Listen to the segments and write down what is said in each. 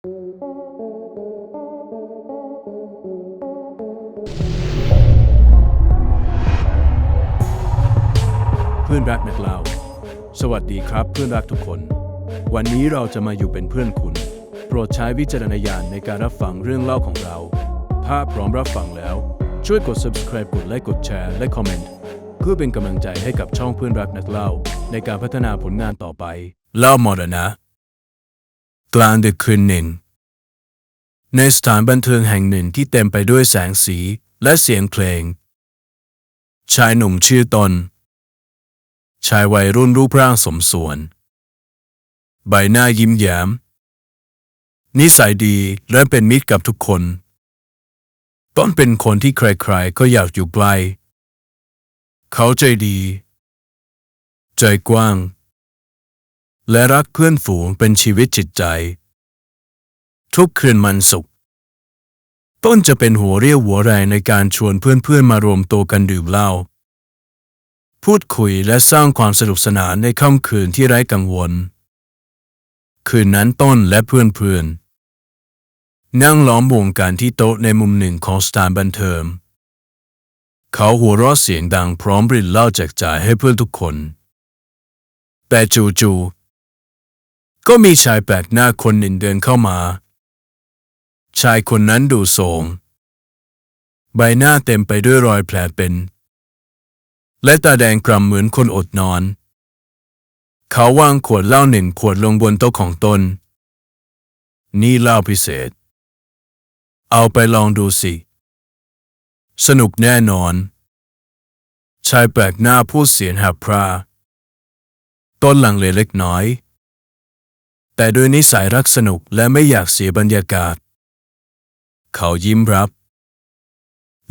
เพื่อนรักนักเล่าสวัสดีครับเพื่อนรักทุกคน วันนี้เราจะมาอยู่เป็นเพื่อนคุณ โปรดใช้วิจารณญาณในการรับฟังเรื่องเล่าของเรา ถ้าพร้อมรับฟังแล้ว ช่วยกด subscribe กดไลค์กดแชร์และคอมเมนต์เพื่อเป็นกำลังใจให้กับช่องเพื่อนรักนักเล่า ในการพัฒนาผลงานต่อไปเล่าหมดนะ กลางดึกคืนหนึ่ง ในสถานบันเทิงแห่งหนึ่งที่เต็มไปด้วยแสงสีและเสียงเพลง ชายหนุ่มชื่อตน ชายวัยรุ่นรูปร่างสมส่วน ใบหน้ายิ้มแย้ม นิสัยดีและเป็นมิตรกับทุกคน ต้นเป็นคนที่ใครๆก็อยากอยู่ใกล้เขาใจดี ใจกว้าง และรักเพื่อนฝูงเป็นชีวิตจิตใจ ทุกคืนมันสุข ต้นจะเป็นหัวเรี่ยวหัวแรงในการชวนเพื่อนๆมารวมตัวกันดื่มเหล้าพูดคุยและสร้างความสนุกสนานในค่ำคืนที่ไร้กังวล คืนนั้นต้นและเพื่อนๆนั่งล้อมวงกันที่โต๊ะในมุมหนึ่งของสถานบันเทิงเขาหัวเราะเสียงดังพร้อมรินเหล้าแจกจ่ายให้เพื่อนทุกคน แต่จู่ๆ ก็มีชายแปลกหน้าคนหนึ่งเดินเข้ามา ชายคนนั้นดูโทรมใบหน้าเต็มไปด้วยรอยแผลเป็น และตาแดงกล่ำเหมือนคนอดนอน เขาวางขวดเหล้าหนึ่งขวดลงบนโต๊ะของตน นี่เหล้าพิเศษ เอาไปลองดูสิ สนุกแน่นอน ชายแปลกหน้าพูดเสียงแหบพรา ต้นหลังเลเล็กน้อย แต่ด้วยนิสัยรักสนุกและไม่อยากเสียบรรยากาศ เขายิ้มรับ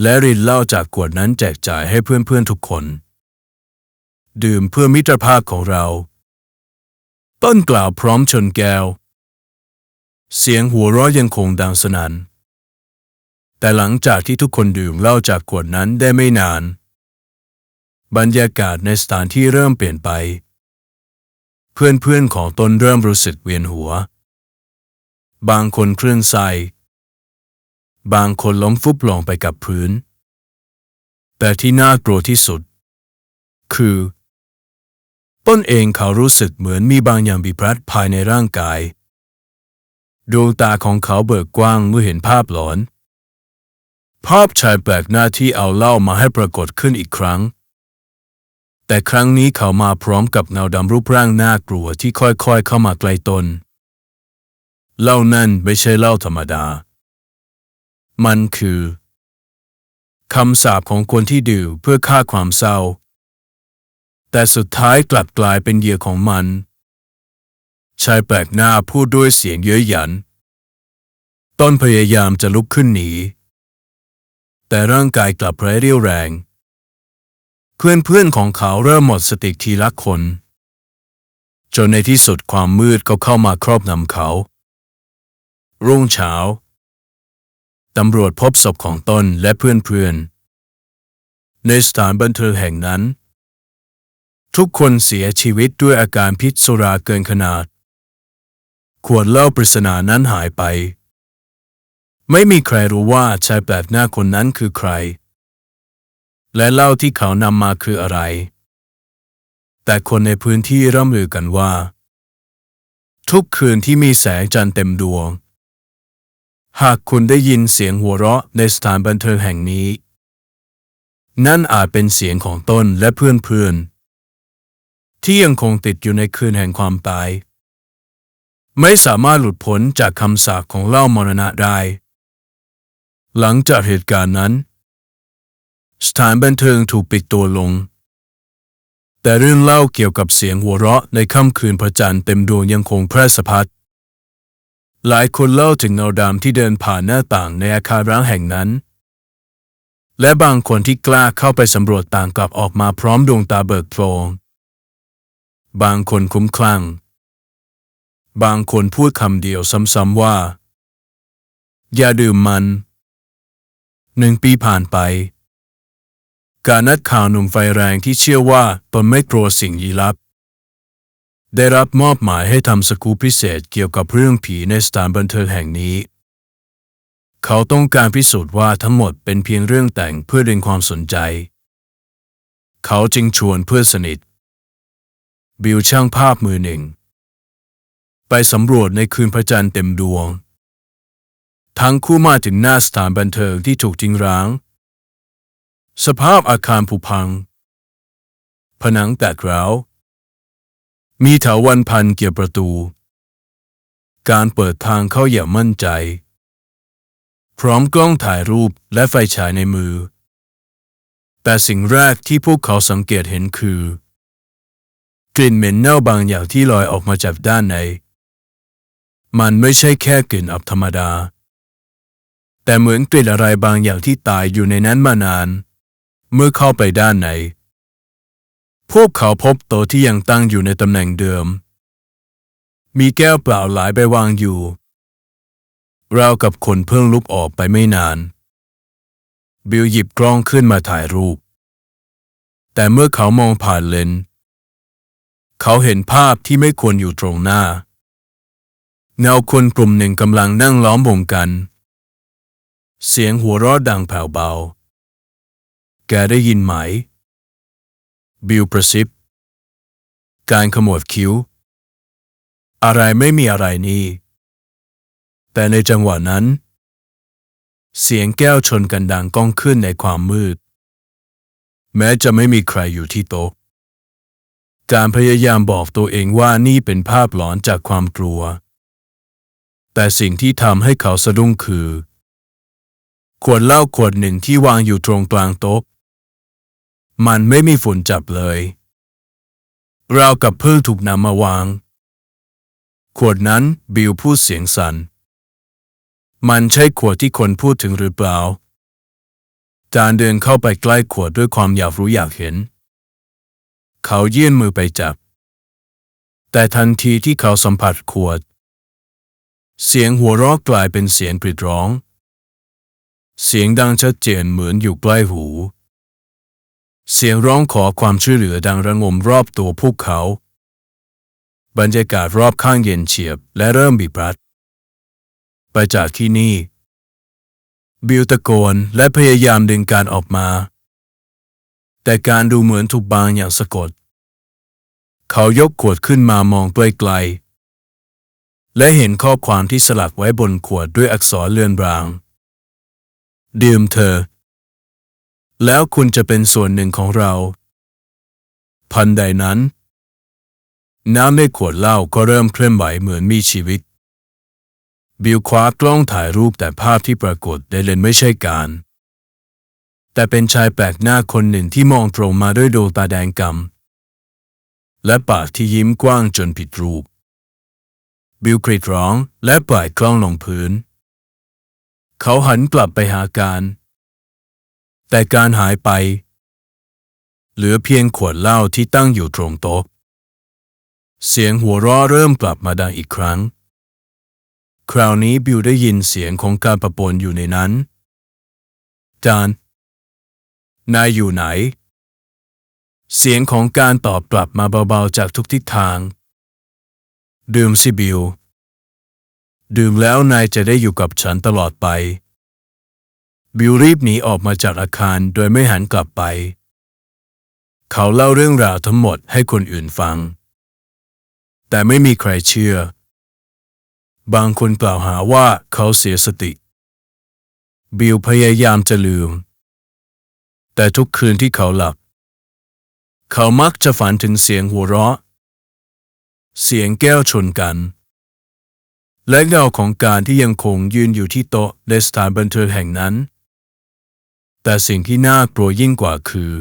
และรินเหล้าจากขวดนั้นแจกจ่ายให้เพื่อนๆทุกคน ดื่มเพื่อมิตรภาพของเรา ต้นกล่าวพร้อมชนแก้ว เสียงหัวเราะยังคงดังสนั่นแต่หลังจากที่ทุกคนดื่มเหล้าจากขวดนั้นได้ไม่นาน บรรยากาศในสถานที่เริ่มเปลี่ยนไป เพื่อนๆของตนเริ่มรู้สึกเวียนหัว บางคนคลื่นไส้บางคนล้มฟุบลงไปกับพื้น แต่ที่น่ากลัวที่สุด คือ ต้นเองเขารู้สึกเหมือนมีบางอย่างบีบรัดภายในร่างกาย ดวงตาของเขาเบิกกว้างเมื่อเห็นภาพหลอน ภาพชายแปลกหน้าที่เอาเหล้ามาให้ปรากฏขึ้นอีกครั้ง แต่ครั้งนี้เขามาพร้อมกับเงาดำรูปร่างน่ากลัวที่ค่อยๆเข้ามาใกล้ตนเหล้านั่นไม่ใช่เหล้าธรรมดา มันคือคำสาปของคนที่ดื่มเพื่อฆ่าความเศร้า แต่สุดท้ายกลับกลายเป็นเหยื่อของมัน ชายแปลกหน้าพูดด้วยเสียงเย้ยหยัน ต้นพยายามจะลุกขึ้นหนี แต่ร่างกายกลับไร้เรี่ยวแรง เพื่อนๆของเขาเริ่มหมดสติทีละคน จนในที่สุดความมืดก็เข้ามาครอบงำเขา รุ่งเช้าตำรวจพบศพของตนและเพื่อนๆในสถานบันเทิงแห่งนั้น ทุกคนเสียชีวิตด้วยอาการพิษสุราเกินขนาด ขวดเหล้าปริศนานั้นหายไป ไม่มีใครรู้ว่าชายแปลกหน้าคนนั้นคือใคร และเหล้าที่เขานำมาคืออะไร แต่คนในพื้นที่ร่ำลือกันว่า ทุกคืนที่มีแสงจันทร์เต็มดวง หากคุณได้ยินเสียงหัวเราะในสถานบันเทิงแห่งนี้ นั่นอาจเป็นเสียงของต้นและเพื่อนๆที่ยังคงติดอยู่ในคืนแห่งความตาย ไม่สามารถหลุดพ้นจากคำสาปของเหล้ามรณะได้หลังจากเหตุการณ์นั้น สถานบันเทิงถูกปิดตัวลง แต่เรื่องเล่าเกี่ยวกับเสียงหัวเราะในค่ำคืนพระจันทร์เต็มดวงยังคงแพร่สะพัด หลายคนเล่าถึงเงาดำที่เดินผ่านหน้าต่างในอาคารร้างแห่งนั้น และบางคนที่กล้าเข้าไปสำรวจต่างกลับออกมาพร้อมดวงตาเบิกโพลงบางคนคุ้มคลั่ง บางคนพูดคำเดียวซ้ำๆว่า อย่าดื่มมัน หนึ่งปีผ่านไป การนัดข่าวหนุ่มไฟแรงที่เชื่อว่าตนไม่กลัวสิ่งลี้ลับ ได้รับมอบหมายให้ทำสกู๊ปพิเศษเกี่ยวกับเรื่องผีในสถานบันเทิงแห่งนี้ เขาต้องการพิสูจน์ว่าทั้งหมดเป็นเพียงเรื่องแต่งเพื่อดึงความสนใจ เขาจึงชวนเพื่อนสนิท บิลช่างภาพมือหนึ่ง ไปสำรวจในคืนพระจันทร์เต็มดวง ทั้งคู่มาถึงหน้าสถานบันเทิงที่ถูกทิ้งร้าง สภาพอาคารผุพัง ผนังแตกร้าว มีเถาวันพันเกี่ยวประตู การเปิดทางเข้าอย่างมั่นใจ พร้อมกล้องถ่ายรูปและไฟฉายในมือ แต่สิ่งแรกที่พวกเขาสังเกตเห็นคือ กลิ่นเหม็นเน่าบางอย่างที่ลอยออกมาจากด้านใน มันไม่ใช่แค่กลิ่นอับธรรมดาแต่เหมือนกลิ่นอะไรบางอย่างที่ตายอยู่ในนั้นมานาน เมื่อเข้าไปด้านใน พวกเขาพบโต๊ะที่ยังตั้งอยู่ในตำแหน่งเดิม มีแก้วเปล่าหลายใบวางอยู่ราวกับคนเพิ่งลุกออกไปไม่นาน บิลหยิบกล้องขึ้นมาถ่ายรูป แต่เมื่อเขามองผ่านเลนส์เขาเห็นภาพที่ไม่ควรอยู่ตรงหน้า เงาคนกลุ่มหนึ่งกำลังนั่งล้อมวงกัน เสียงหัวเราะดังแผ่วเบา แกได้ยินไหม บิลประซิบ การขมวดคิ้ว อะไรไม่มีอะไรนี่ แต่ในจังหวะนั้น เสียงแก้วชนกันดังก้องขึ้นในความมืด แม้จะไม่มีใครอยู่ที่โต๊ะ การพยายามบอกตัวเองว่านี่เป็นภาพหลอนจากความกลัว แต่สิ่งที่ทำให้เขาสะดุ้งคือขวดเหล้าขวดหนึ่งที่วางอยู่ตรงกลางโต๊ะ มันไม่มีฝุ่นจับเลยราวกับเพิ่งถูกนำมาวาง ขวดนั้นบิลพูดเสียงสัน่น มันใช่ขวดที่คนพูดถึงหรือเปล่า จานเดินเข้าไปใกล้ขวดด้วยความอยากรู้อยากเห็น เขายื่นมือไปจับ แต่ทันทีที่เขาสัมผัสขวด เสียงหัวเราะกลายเป็นเสียงกรีดร้อง เสียงดังชัดเจนเหมือนอยู่ใกล้หู เสียงร้องขอความช่วยเหลือดังระงมรอบตัวพวกเขา บรรยากาศรอบข้างเย็นเฉียบและเริ่มบีบรัด ไปจากที่นี่ บิลตะโกนและพยายามดึงการออกมา แต่การดูเหมือนถูกบางอย่างสะกด เขายกขวดขึ้นมามองไกลๆและเห็นข้อความที่สลักไว้บนขวดด้วยอักษรเลือนราง ดื่มเธอ แล้วคุณจะเป็นส่วนหนึ่งของเรา พันใดนั้น น้ำในขวดเหล้าก็เริ่มเคลื่อนไหวเหมือนมีชีวิต บิลคว้ากล้องถ่ายรูปแต่ภาพที่ปรากฏในเลนไม่ใช่การ แต่เป็นชายแปลกหน้าคนหนึ่งที่มองตรงมาด้วยดวงตาแดงกำและปากที่ยิ้มกว้างจนผิดรูป บิลกรีดร้องและปล่อยกล้องลงพื้น เขาหันกลับไปหาการ แต่การหายไป เหลือเพียงขวดเหล้าที่ตั้งอยู่ตรงโต๊ะ เสียงหัวเราะเริ่มกลับมาดังอีกครั้ง คราวนี้บิลได้ยินเสียงของการประปนอยู่ในนั้น จาน นายอยู่ไหน เสียงของการตอบกลับมาเบาๆจากทุกทิศทาง ดื่มสิบิลดื่มแล้วนายจะได้อยู่กับฉันตลอดไป บิลรีบหนีออกมาจากอาคารโดยไม่หันกลับไป เขาเล่าเรื่องราวทั้งหมดให้คนอื่นฟัง แต่ไม่มีใครเชื่อ บางคนกล่าวหาว่าเขาเสียสติ บิลพยายามจะลืม แต่ทุกคืนที่เขาหลับ เขามักจะฝันถึงเสียงหัวเราะ เสียงแก้วชนกันและเงาของการที่ยังคงยืนอยู่ที่โต๊ะในสถานบันเทิงแห่งนั้น แต่สิ่งที่น่ากลัวยิ่งกว่าคือ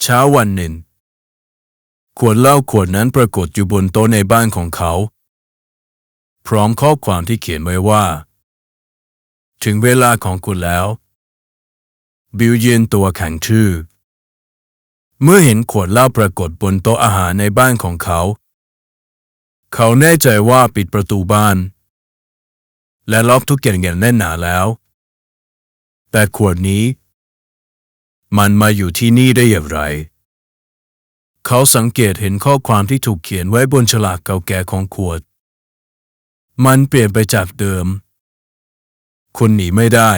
เช้าวันหนึ่ง ขวดเหล้าขวดนั้นปรากฏอยู่บนโต๊ะในบ้านของเขา พร้อมข้อความที่เขียนไว้ว่า ถึงเวลาของคุณแล้ว บิลยืนตัวแข็งทื่อ เมื่อเห็นขวดเหล้าปรากฏบนโต๊ะอาหารในบ้านของเขา เขาแน่ใจว่าปิดประตูบ้าน และล็อกทุกอย่างอย่างแน่นหนาแล้ว แต่ขวดนี้ มันมาอยู่ที่นี่ได้อย่างไร เขาสังเกตเห็นข้อความที่ถูกเขียนไว้บนฉลากเก่าแก่ของขวด มันเปลี่ยนไปจากเดิม คุณหนีไม่ได้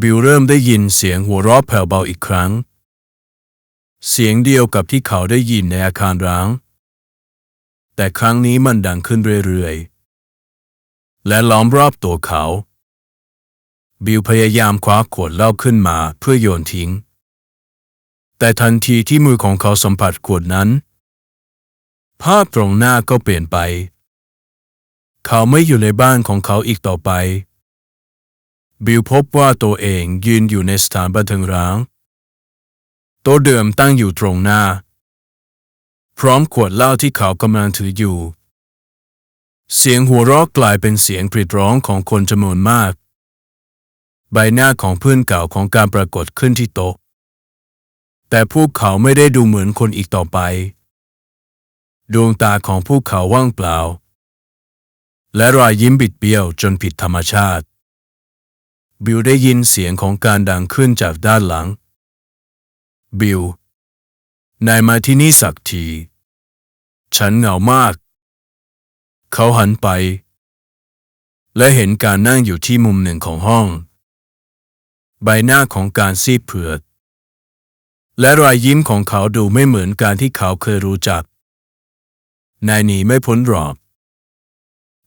บิลเริ่มได้ยินเสียงหัวเราะแผ่วเบาอีกครั้ง เสียงเดียวกับที่เขาได้ยินในอาคารร้าง แต่ครั้งนี้มันดังขึ้นเรื่อยๆและล้อมรอบตัวเขา บิลพยายามคว้าขวดเหล้าขึ้นมาเพื่อโยนทิ้ง แต่ทันทีที่มือของเขาสัมผัสขวดนั้น ภาพตรงหน้าก็เปลี่ยนไป เขาไม่อยู่ในบ้านของเขาอีกต่อไป บิลพบว่าตัวเองยืนอยู่ในสถานบันเทิงร้างโต๊ะเดิมตั้งอยู่ตรงหน้า พร้อมขวดเหล้าที่เขากำลังถืออยู่ เสียงหัวเราะกลายเป็นเสียงกรีดร้องของคนจำนวนมาก ใบหน้าของเพื่อนเก่าของการปรากฏขึ้นที่โต๊ะ แต่พวกเขาไม่ได้ดูเหมือนคนอีกต่อไป ดวงตาของพวกเขาว่างเปล่า และรอยยิ้มบิดเบี้ยวจนผิดธรรมชาติ บิลได้ยินเสียงของการดังขึ้นจากด้านหลัง บิลนายมาที่นี่สักที ฉันเหงามาก เขาหันไป และเห็นการนั่งอยู่ที่มุมหนึ่งของห้อง ใบหน้าของการซีดเผือด และรอยยิ้มของเขาดูไม่เหมือนการที่เขาเคยรู้จัก นายหนีไม่พ้นหรอก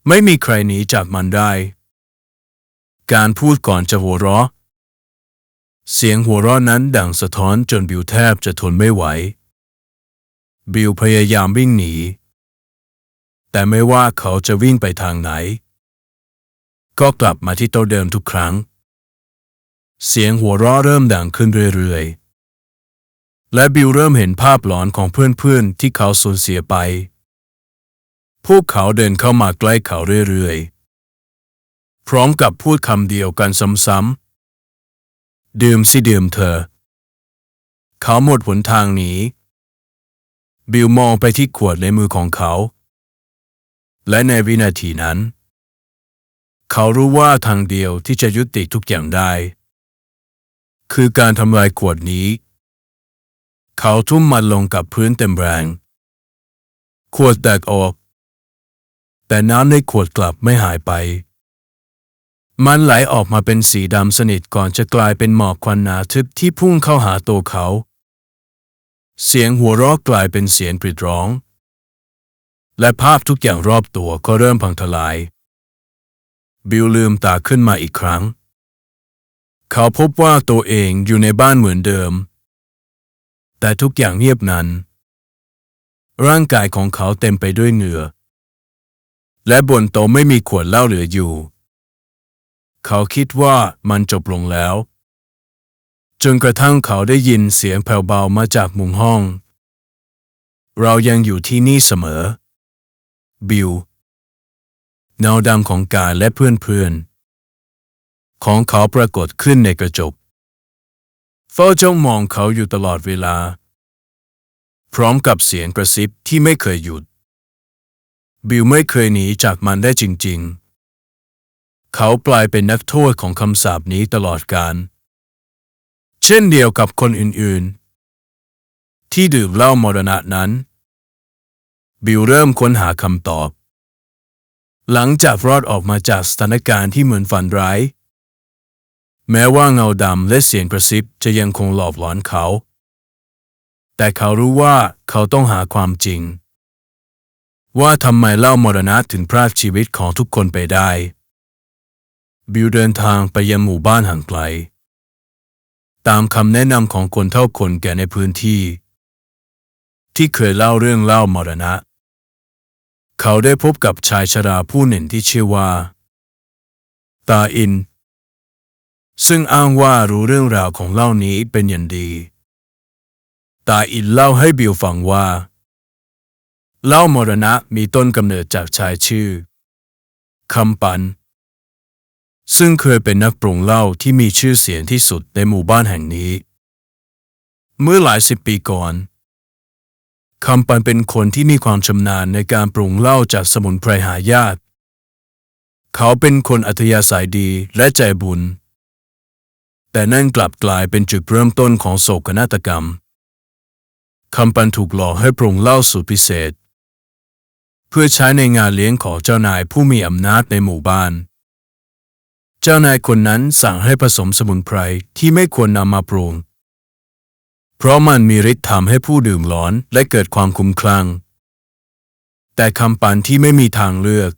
ไม่มีใครหนีจากมันได้ การพูดก่อนจะหัวเราะ เสียงหัวเราะนั้นดังสะท้อนจนบิวแทบจะทนไม่ไหว บิลพยายามวิ่งหนี แต่ไม่ว่าเขาจะวิ่งไปทางไหน ก็กลับมาที่โต๊ะเดิมทุกครั้ง เสียงหัวเราะเริ่มดังขึ้นเรื่อยๆ และบิลเริ่มเห็นภาพหลอนของเพื่อนๆ ที่เขาสูญเสียไป พวกเขาเดินเข้ามาใกล้เขาเรื่อยๆ พร้อมกับพูดคำเดียวกันซ้ำๆดื่มสิดื่มเธอ เขาหมดหนทางหนี บิลมองไปที่ขวดในมือของเขา และในวินาทีนั้น เขารู้ว่าทางเดียวที่จะยุติทุกอย่างได้ คือการทำลายขวดนี้ เขาทุ่มมันลงกับพื้นเต็มแรง ขวดแตกออก แต่น้ำในขวดกลับไม่หายไป มันไหลออกมาเป็นสีดำสนิทก่อนจะกลายเป็นหมอกควันหนาทึบที่พุ่งเข้าหาตัวเขา เสียงหัวเราะกลายเป็นเสียงกรีดร้อง และภาพทุกอย่างรอบตัวก็เริ่มพังทลาย บิลลืมตาขึ้นมาอีกครั้ง เขาพบว่าตัวเองอยู่ในบ้านเหมือนเดิม แต่ทุกอย่างเงียบนั้น ร่างกายของเขาเต็มไปด้วยเหงื่อ และบนโต๊ะไม่มีขวดเหล้าเหลืออยู่ เขาคิดว่ามันจบลงแล้ว จนกระทั่งเขาได้ยินเสียงแผ่วเบามาจากมุมห้อง เรายังอยู่ที่นี่เสมอ บิลเงาดำของกายและเพื่อนๆ ของเขาปรากฏขึ้นในกระจก เฝ้าจ้องมองเขาอยู่ตลอดเวลา พร้อมกับเสียงกระซิบที่ไม่เคยหยุด บิลไม่เคยหนีจากมันได้จริง ๆ เขากลายเป็นนักโทษของคำสาปนี้ตลอดกาลเช่นเดียวกับคนอื่น ๆ ที่ดื่มเหล้ามรณะนั้น บิลเริ่มค้นหาคำตอบ หลังจากรอดออกมาจากสถานการณ์ที่เหมือนฝันร้าย แม้ว่าเงาดำและเสียงกระซิบจะยังคงหลอกหลอนเขา แต่เขารู้ว่าเขาต้องหาความจริง ว่าทำไมเล่ามรณะถึงพรากชีวิตของทุกคนไปได้ บิลเดินทางไปยังหมู่บ้านห่างไกล ตามคำแนะนำของคนเท่าคนแก่ในพื้นที่ ที่เคยเล่าเรื่องเล่ามรณะ เขาได้พบกับชายชราผู้หนึ่งที่ชื่อว่า ตาอิน ซึ่งอ้างว่ารู้เรื่องราวของเล่านี้เป็นอย่างดี ตาอินเล่าให้บิลฟังว่า เล่ามรณะมีต้นกำเนิดจากชายชื่อคำปัน ซึ่งเคยเป็นนักปรุงเหล้าที่มีชื่อเสียงที่สุดในหมู่บ้านแห่งนี้ เมื่อหลายสิบปีก่อนคำปันเป็นคนที่มีความชำนาญในการปรุงเหล้าจากสมุนไพรหายาก เขาเป็นคนอัธยาศัยดีและใจบุญ แต่นั่นกลับกลายเป็นจุดเริ่มต้นของโศกนาฏกรรม คำปันถูกหลอกให้ปรุงเหล้าสูตรพิเศษ เพื่อใช้ในงานเลี้ยงของเจ้านายผู้มีอำนาจในหมู่บ้าน เจ้านายคนนั้นสั่งให้ผสมสมุนไพรที่ไม่ควรนำมาปรุง เพราะมันมีฤทธิ์ทำให้ผู้ดื่มร้อนและเกิดความคุ้มคลั่ง แต่คำปันที่ไม่มีทางเลือก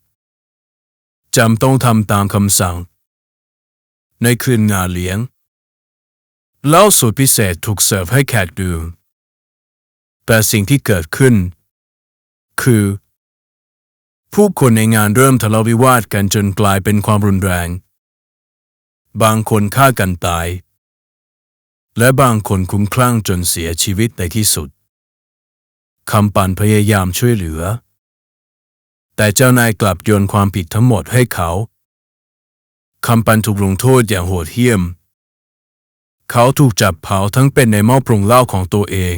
จำต้องทำตามคำสั่ง ในคืนงานเลี้ยง เล้าสูตรพิเศษถูกเสิร์ฟให้แขกดื่มแต่สิ่งที่เกิดขึ้น คือ ผู้คนในงานเริ่มทะเลาะวิวาทกันจนกลายเป็นความรุนแรง บางคนฆ่ากันตาย และบางคนคุ้มคลั่งจนเสียชีวิตในที่สุดคำปันพยายามช่วยเหลือ แต่เจ้านายกลับโยนความผิดทั้งหมดให้เขาคำปันถูกลงโทษอย่างโหดเหี้ยม เขาถูกจับเผาทั้งเป็นในหม้อปรุงเหล้าของตัวเอง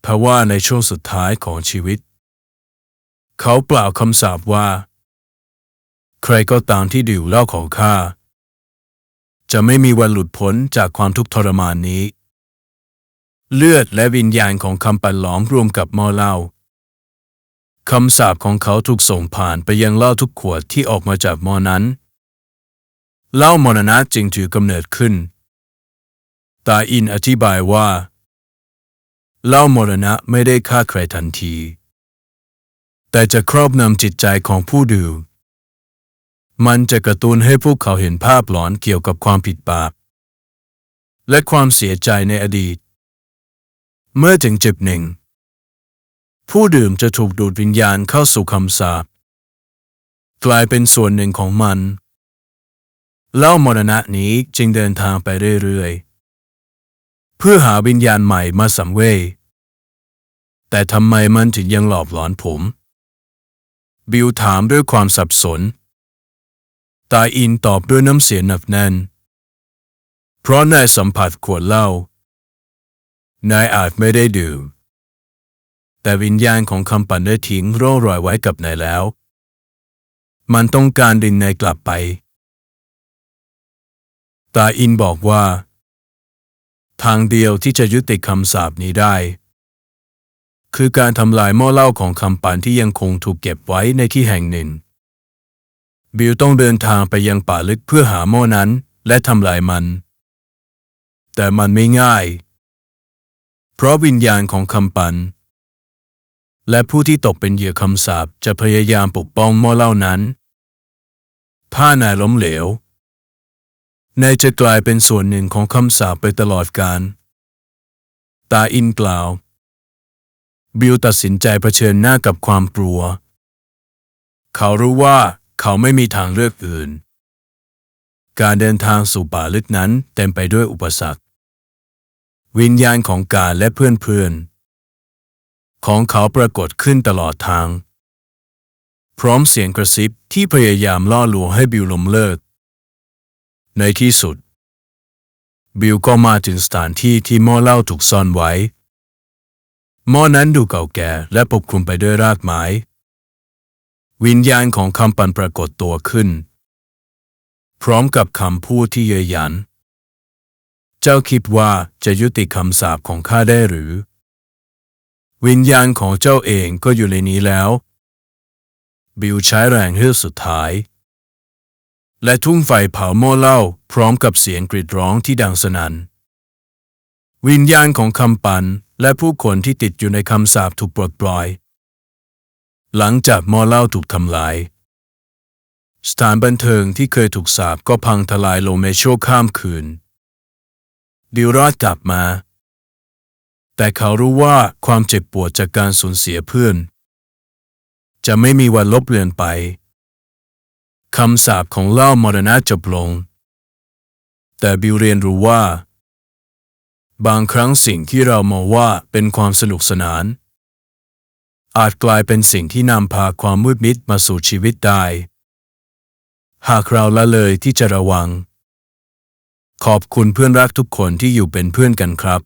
เพราะว่าในช่วงสุดท้ายของชีวิต เขาเปล่าคำสาปว่า ใครก็ตามที่ดื่มเหล้าของข้าจะไม่มีวันหลุดพ้นจากความทุกข์ทรมานนี้ เลือดและวิญญาณของคำปันหลอมรวมกับหม้อเหล้าคำสาปของเขาถูกส่งผ่านไปยังเหล้าทุกขวดที่ออกมาจากหม้อนั้นเหล้ามรณะจึงถือกำเนิดขึ้น ตาอินอธิบายว่าเล้ามรณะไม่ได้ฆ่าใครทันที แต่จะครอบงำจิตใจของผู้ดื่มมันจะกระตุ้นให้พวกเขาเห็นภาพหลอนเกี่ยวกับความผิดบาป และความเสียใจในอดีต เมื่อถึงจุดหนึ่ง ผู้ดื่มจะถูกดูดวิญญาณเข้าสู่คำสาปกลายเป็นส่วนหนึ่งของมันเล้ามรณะนี้จึงเดินทางไปเรื่อยๆ เพื่อหาวิญญาณใหม่มาสัมเวย แต่ทำไมมันถึงยังหลอกหลอนผม บิวถามด้วยความสับสน ตาอินตอบด้วยน้ำเสียงหนักแน่น เพราะนายสัมผัสขวดเหล้านายอาจไม่ได้ดื่ม แต่วิญญาณของคำปั่นได้ทิ้งร่องรอยไว้กับนายแล้ว มันต้องการดึงนายกลับไป ตาอินบอกว่า ทางเดียวที่จะยุติคำสาปนี้ได้ คือการทำลายหม้อเหล้าของคำปันที่ยังคงถูกเก็บไว้ในที่แห่งหนึ่ง บิลต้องเดินทางไปยังป่าลึกเพื่อหาหม้อนั้นและทำลายมัน แต่มันไม่ง่าย เพราะวิญญาณของคำปัน และผู้ที่ตกเป็นเหยื่อคำสาปจะพยายามปกป้องหม้อเหล้านั้น ถ้านายล้มเหลว นายจะกลายเป็นส่วนหนึ่งของคำสาปไปตลอดกาล ตาอินกล่าว บิลตัดสินใจเผชิญหน้ากับความกลัว เขารู้ว่าเขาไม่มีทางเลือกอื่น การเดินทางสู่ป่าลึกนั้นเต็มไปด้วยอุปสรรค วิญญาณของกาและเพื่อนๆ ของเขาปรากฏขึ้นตลอดทาง พร้อมเสียงกระซิบที่พยายามล่อลวงให้บิลล้มเลิก ในที่สุด บิลก็มาถึงสถานที่ที่หม้อเหล้าถูกซ่อนไว้ หม้อนั้นดูเก่าแก่และปกคลุมไปด้วยรากไม้ วิญญาณของคำปันปรากฏตัวขึ้น พร้อมกับคำพูดที่เย้ยหยัน เจ้าคิดว่าจะยุติคำสาปของข้าได้หรือ วิญญาณของเจ้าเองก็อยู่ในนี้แล้ว บิวใช้แรงเฮือกสุดท้าย และทุ่งไฟเผาหม้อเหล้าพร้อมกับเสียงกรีดร้องที่ดังสนัน่นวิญญาณของคำปันและผู้คนที่ติดอยู่ในคำสาปถูกปลดปล่อย หลังจากมอเล่าถูกทำลาย สถานบันเทิงที่เคยถูกสาปก็พังทลายลงในชั่วข้ามคืน ดิวรอดกลับมา แต่เขารู้ว่าความเจ็บปวดจากการสูญเสียเพื่อน จะไม่มีวันลบเลือนไป คำสาปของเล่ามรณะจบลง แต่บิวเรียนรู้ว่า บางครั้งสิ่งที่เรามองว่าเป็นความสนุกสนาน อาจกลายเป็นสิ่งที่นำพาความมืดมิดมาสู่ชีวิตได้ หากเราละเลยที่จะระวัง ขอบคุณเพื่อนรักทุกคนที่อยู่เป็นเพื่อนกันครับ